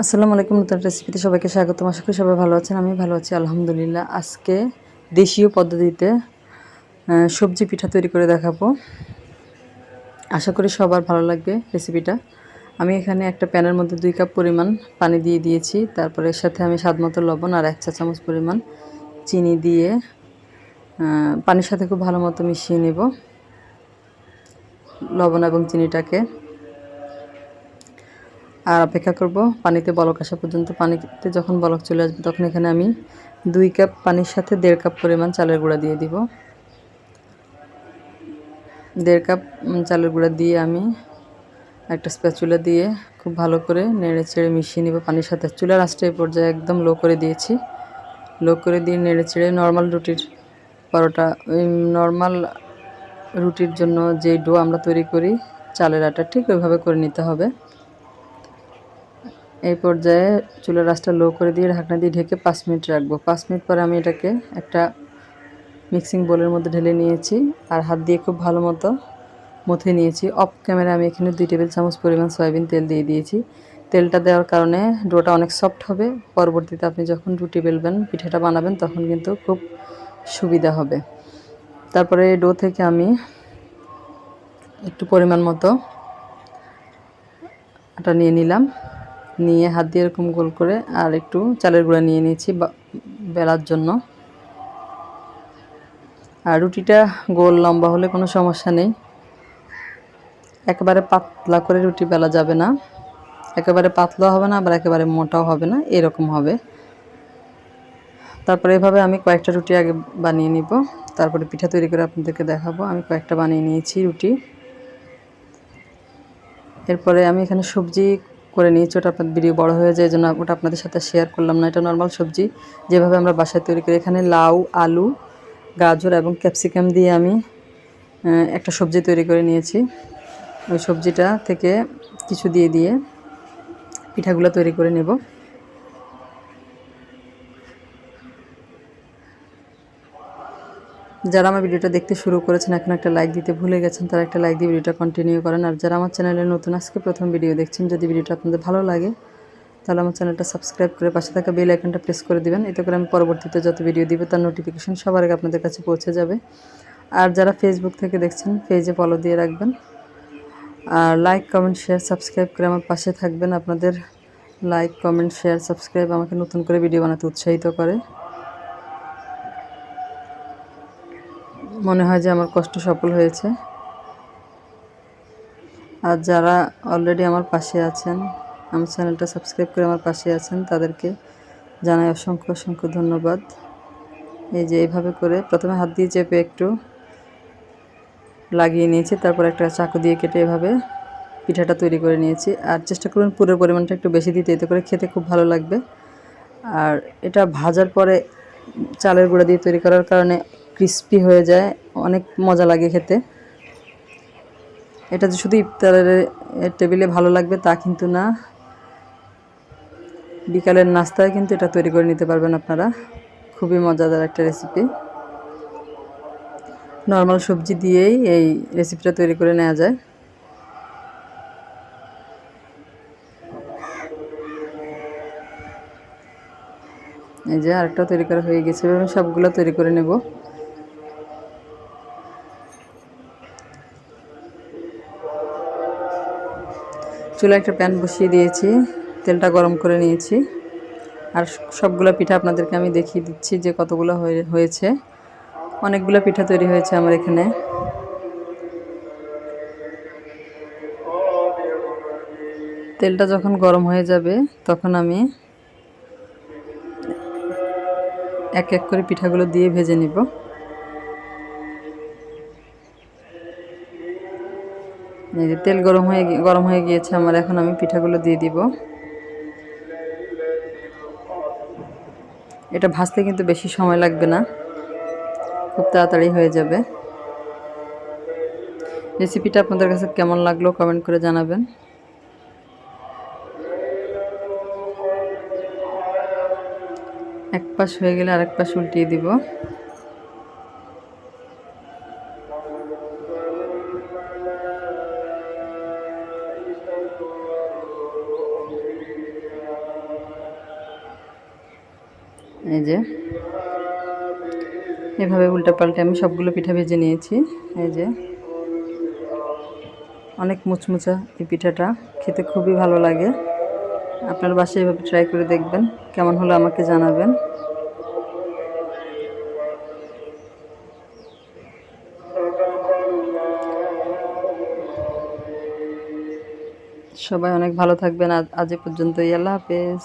আসসালামু আলাইকুম, নতুন রেসিপিতে সবাইকে স্বাগত আশা করি সবাই ভালো আছেন, আমি ভালো আছি, আলহামদুলিল্লাহ। আজকে দেশীয় পদ্ধতিতে সবজি পিঠা তৈরি করে দেখাবো। আশা করি সবার ভালো লাগবে রেসিপিটা আমি এখানে একটা প্যানের মধ্যে দুই কাপ পরিমাণ পানি দিয়ে দিয়েছি, তারপরে এর সাথে আমি স্বাদ মতো লবণ আর এক চা চামচ পরিমাণ চিনি দিয়ে পানির সাথে খুব ভালো মতো মিশিয়ে নেব। লবণ এবং চিনিটাকে। আর অপেক্ষা করব পানিতে বলক আসা পর্যন্ত। পানিতে যখন বলক চলে আসবে তখন এখানে আমি দুই কাপ পানির সাথে দেড় কাপ পরিমাণ চালের গুঁড়া দিয়ে দিব। দেড় কাপ চালের গুঁড়া দিয়ে আমি একটা স্প্যাচুলা দিয়ে খুব ভালো করে নেড়ে চেড়ে মিশিয়ে নিব পানির সাথে। চুলার এই পর্যায়ে একদম লো করে দিয়েছি। লো করে দিয়ে নেড়ে চেড়ে নর্মাল রুটির পরোটা ওই নর্মাল রুটির জন্য যে ডো আমরা তৈরি করি, চালের আটা ঠিক ওইভাবে করে নিতে হবে। এই পর্যায়ে চুলার আঁচটা লো করে দিয়ে ঢাকনা দিয়ে ঢেকে পাঁচ মিনিট রাখব। পাঁচ মিনিট পরে আমি এটাকে একটা মিক্সিং বোলের মধ্যে ঢেলে নিয়েছি আর হাত দিয়ে খুব ভালো মতো মথে নিয়েছি। অফ ক্যামেরা আমি এখানে দুই টেবিল চামচ পরিমাণ সয়াবিন তেল দিয়ে দিয়েছি। তেলটা দেওয়ার কারণে ডোটা অনেক সফট হবে। পরবর্তীতে আপনি যখন রুটি বেলবেন, পিঠাটা বানাবেন, তখন কিন্তু খুব সুবিধা হবে। তারপরে ডো থেকে আমি একটু পরিমাণ মতো আটা নিয়ে নিলাম। নিয়ে হাত দিয়ে এরকম গোল করে আর একটু চালের গুঁড়া নিয়ে নিয়েছি বেলার জন্য। আর রুটিটা গোল লম্বা হলে কোনো সমস্যা নেই। একেবারে পাতলা করে রুটি বেলা যাবে না। একেবারে পাতলা হবে না, আবার একেবারে মোটাও হবে না, এরকম হবে। তারপরে এভাবে আমি কয়েকটা রুটি আগে বানিয়ে নিব। তারপরে পিঠা তৈরি করে আপনাদেরকে দেখাবো। আমি কয়েকটা বানিয়ে নিয়েছি রুটি। এরপরে আমি এখানে সবজি করে নিয়েছি, ওটা আপনার ভিডিও বড় হয়ে যায় জন্য ওটা আপনাদের সাথে শেয়ার করলাম না। এটা নর্মাল সবজি, যেভাবে আমরা বাসায় তৈরি করি। এখানে লাউ, আলু, গাজর এবং ক্যাপসিকাম দিয়ে আমি একটা সবজি তৈরি করে নিয়েছি। ওই সবজিটা থেকে কিছু দিয়ে দিয়ে পিঠাগুলো তৈরি করে নেব। যারা আমার ভিডিওটা দেখতে শুরু করেছেন, এখন একটা লাইক দিতে ভুলে গেছেন, তারা একটা লাইক দিয়ে ভিডিওটা কন্টিনিউ করেন। আর যারা আমার চ্যানেলে নতুন, আজকে প্রথম ভিডিও দেখছেন, যদি ভিডিওটা আপনাদের ভালো লাগে, তাহলে আমার চ্যানেলটা সাবস্ক্রাইব করে পাশে থাকা বেল আইকনটা প্রেস করে দিবেন। এতে করে আমি পরবর্তীতে যত ভিডিও দিব, তার নোটিফিকেশন সবার আগে আপনাদের কাছে পৌঁছে যাবে। আর যারা ফেসবুক থেকে দেখছেন পেজে ফলো দিয়ে রাখবেন। আর লাইক কমেন্ট শেয়ার সাবস্ক্রাইব করে আমার পাশে থাকবেন। আপনাদের লাইক কমেন্ট শেয়ার সাবস্ক্রাইব আমাকে নতুন করে ভিডিও বানাতে উৎসাহিত করে। মনে হয় যে আমার কষ্ট সফল হয়েছে। আর যারা অলরেডি আমার পাশে আছেন, আমার চ্যানেলটা সাবস্ক্রাইব করে আমার পাশে আছেন, তাদেরকে জানাই অসংখ্য অসংখ্য ধন্যবাদ। এই যে এইভাবে করে প্রথমে হাত দিয়ে চেপে একটু লাগিয়ে নিয়েছি, তারপর একটা চাকু দিয়ে কেটে এভাবে পিঠাটা তৈরি করে নিয়েছি। আর চেষ্টা করবেন পুরের পরিমাণটা একটু বেশি দিতে, এতে করে খেতে খুব ভালো লাগবে। আর এটা ভাজার পরে চালের গুঁড়া দিয়ে তৈরি করার কারণে ক্রিস্পি হয়ে যায়, অনেক মজা লাগে খেতে। এটা যে শুধু ইফতারের টেবিলে ভালো লাগবে তা কিন্তু না। বিকালের নাস্তায় কিন্তু এটা তৈরি করে নিতে পারবেন আপনারা। খুবই মজাদার একটা রেসিপি নর্মাল সবজি দিয়েই এই রেসিপিটা তৈরি করে নেওয়া যায়। এই যে আরেকটা তৈরি করা হয়ে গেছে সবগুলো তৈরি করে নেব। চুলায় একটা প্যান বসিয়ে দিয়েছি, তেলটা গরম করে নিয়েছি। আর সবগুলো পিঠা আপনাদেরকে আমি দেখিয়ে দিচ্ছি যে কতগুলো হয়ে, হয়েছে। অনেকগুলো পিঠা তৈরি হয়েছে আমার এখানে। তেলটা যখন গরম হয়ে যাবে, তখন আমি এক এক করে পিঠাগুলো দিয়ে ভেজে নিব। এই যে তেল গরম হয়ে গরম হয়ে গিয়েছে, আমার এখন আমি পিঠাগুলো দিয়ে দিব। এটা ভাজতে কিন্তু বেশি সময় লাগবে না, খুব তাড়াতাড়ি হয়ে যাবে। রেসিপিটা আপনাদের কাছে কেমন লাগল কমেন্ট করে জানাবেন। এক পাশ হয়ে গেলে আরেক পাশ উল্টিয়ে দিব। এই যে। এভাবে উল্টা পাল্টে আমি সবগুলো পিঠা ভেজে নিয়েছি। এই যে। অনেক মুচমুচা এই পিঠাটা। খেতে খুবই ভালো লাগে। আপনার বাসায় এভাবে ট্রাই করে দেখবেন। কেমন হলো আমাকে জানাবেন। সবাই অনেক ভালো থাকবেন। আজ এ পর্যন্তই। আল্লাহ হাফেজ।